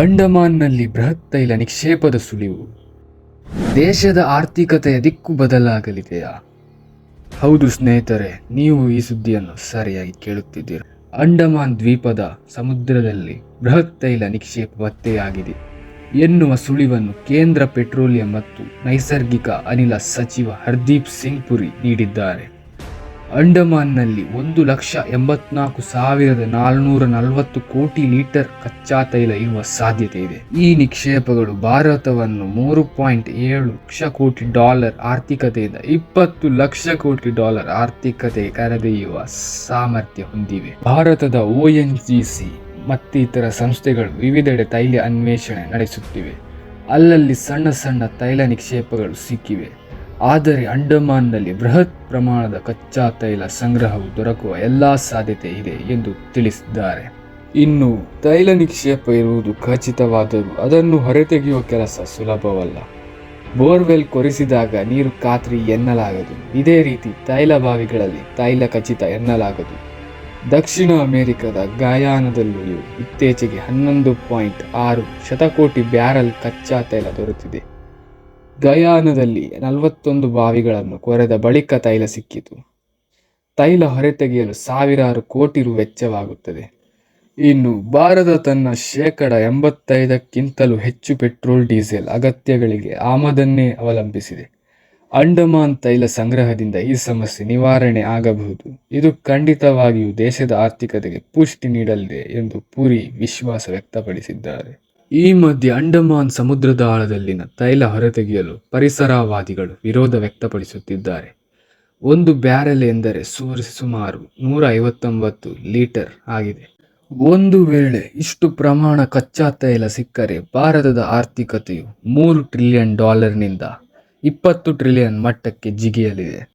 ಅಂಡಮಾನ್ನಲ್ಲಿ ಬೃಹತ್ ತೈಲ ನಿಕ್ಷೇಪದ ಸುಳಿವು. ದೇಶದ ಆರ್ಥಿಕತೆಯ ದಿಕ್ಕು ಬದಲಾಗಲಿದೆಯಾ? ಹೌದು ಸ್ನೇಹಿತರೆ, ನೀವು ಈ ಸುದ್ದಿಯನ್ನು ಸರಿಯಾಗಿ ಕೇಳುತ್ತಿದ್ದೀರಿ. ಅಂಡಮಾನ್ ದ್ವೀಪದ ಸಮುದ್ರದಲ್ಲಿ ಬೃಹತ್ ತೈಲ ನಿಕ್ಷೇಪ ಪತ್ತೆಯಾಗಿದೆ ಎನ್ನುವ ಸುಳಿವನ್ನು ಕೇಂದ್ರ ಪೆಟ್ರೋಲಿಯಂ ಮತ್ತು ನೈಸರ್ಗಿಕ ಅನಿಲ ಸಚಿವ ಹರ್ದೀಪ್ ಸಿಂಗ್ ಪುರಿ ನೀಡಿದ್ದಾರೆ. ಅಂಡಮಾನ್ನಲ್ಲಿ ಒಂದು ಲಕ್ಷ ಎಂಬತ್ನಾಲ್ಕು ಸಾವಿರದ ನಾಲ್ನೂರ ನಲವತ್ತು ಕೋಟಿ ಲೀಟರ್ ಕಚ್ಚಾ ತೈಲ ಇರುವ ಸಾಧ್ಯತೆ ಇದೆ. ಈ ನಿಕ್ಷೇಪಗಳು ಭಾರತವನ್ನು ಮೂರು ಪಾಯಿಂಟ್ ಏಳು ಲಕ್ಷ ಕೋಟಿ ಡಾಲರ್ ಆರ್ಥಿಕತೆಯಿಂದ ಇಪ್ಪತ್ತು ಲಕ್ಷ ಕೋಟಿ ಡಾಲರ್ ಆರ್ಥಿಕತೆ ಕರೆದೊಯ್ಯುವ ಸಾಮರ್ಥ್ಯ ಹೊಂದಿವೆ. ಭಾರತದ ಒಎನ್ಜಿಸಿ ಮತ್ತಿತರ ಸಂಸ್ಥೆಗಳು ವಿವಿಧೆಡೆ ತೈಲ ಅನ್ವೇಷಣೆ ನಡೆಸುತ್ತಿವೆ. ಅಲ್ಲಲ್ಲಿ ಸಣ್ಣ ಸಣ್ಣ ತೈಲ ನಿಕ್ಷೇಪಗಳು ಸಿಕ್ಕಿವೆ. ಆದರೆ ಅಂಡಮಾನ್ನಲ್ಲಿ ಬೃಹತ್ ಪ್ರಮಾಣದ ಕಚ್ಚಾ ತೈಲ ಸಂಗ್ರಹವು ದೊರಕುವ ಎಲ್ಲಾ ಸಾಧ್ಯತೆ ಇದೆ ಎಂದು ತಿಳಿಸಿದ್ದಾರೆ. ಇನ್ನು ತೈಲ ನಿಕ್ಷೇಪ ಇರುವುದು ಖಚಿತವಾದರೂ ಅದನ್ನು ಹೊರತೆಗೆಯುವ ಕೆಲಸ ಸುಲಭವಲ್ಲ. ಬೋರ್ವೆಲ್ ಕೊರೆಸಿದಾಗ ನೀರು ಖಾತ್ರಿ ಎನ್ನಲಾಗದು. ಇದೇ ರೀತಿ ತೈಲ ಬಾವಿಗಳಲ್ಲಿ ತೈಲ ಖಚಿತ ಎನ್ನಲಾಗದು. ದಕ್ಷಿಣ ಅಮೆರಿಕದ ಗಾಯಾನದಲ್ಲಿಯೂ ಇತ್ತೀಚೆಗೆ ಹನ್ನೊಂದು ಪಾಯಿಂಟ್ ಆರು ಶತಕೋಟಿ ಬ್ಯಾರಲ್ ಕಚ್ಚಾ ತೈಲ ದೊರೆತಿದೆ. ಗಯಾನದಲ್ಲಿ ನಲವತ್ತೊಂದು ಬಾವಿಗಳನ್ನು ಕೊರೆದ ಬಳಿಕ ತೈಲ ಸಿಕ್ಕಿತು. ತೈಲ ಹೊರತೆಗೆಯಲು ಸಾವಿರಾರು ಕೋಟಿ ರು ವೆಚ್ಚವಾಗುತ್ತದೆ. ಇನ್ನು ಭಾರತ ತನ್ನ ಶೇಕಡ ಎಂಬತ್ತೈದಕ್ಕಿಂತಲೂ ಹೆಚ್ಚು ಪೆಟ್ರೋಲ್, ಡೀಸೆಲ್ ಅಗತ್ಯಗಳಿಗೆ ಆಮದನ್ನೇ ಅವಲಂಬಿಸಿದೆ. ಅಂಡಮಾನ್ ತೈಲ ಸಂಗ್ರಹದಿಂದ ಈ ಸಮಸ್ಯೆ ನಿವಾರಣೆ ಆಗಬಹುದು. ಇದು ಖಂಡಿತವಾಗಿಯೂ ದೇಶದ ಆರ್ಥಿಕತೆಗೆ ಪುಷ್ಟಿ ನೀಡಲಿದೆ ಎಂದು ಪುರಿ ವಿಶ್ವಾಸ ವ್ಯಕ್ತಪಡಿಸಿದ್ದಾರೆ. ಈ ಮಧ್ಯೆ ಅಂಡಮಾನ್ ಸಮುದ್ರದ ಆಳದಲ್ಲಿನ ತೈಲ ಹೊರತೆಗೆಯಲು ಪರಿಸರವಾದಿಗಳು ವಿರೋಧ ವ್ಯಕ್ತಪಡಿಸುತ್ತಿದ್ದಾರೆ. ಒಂದು ಬ್ಯಾರೆಲ್ ಎಂದರೆ ಸುಮಾರು ನೂರ ಐವತ್ತೊಂಬತ್ತು ಲೀಟರ್ ಆಗಿದೆ. ಒಂದು ವೇಳೆ ಇಷ್ಟು ಪ್ರಮಾಣ ಕಚ್ಚಾ ತೈಲ ಸಿಕ್ಕರೆ ಭಾರತದ ಆರ್ಥಿಕತೆಯು ಮೂರು ಟ್ರಿಲಿಯನ್ ಡಾಲರ್ನಿಂದ ಇಪ್ಪತ್ತು ಟ್ರಿಲಿಯನ್ ಮಟ್ಟಕ್ಕೆ ಜಿಗಿಯಲಿದೆ.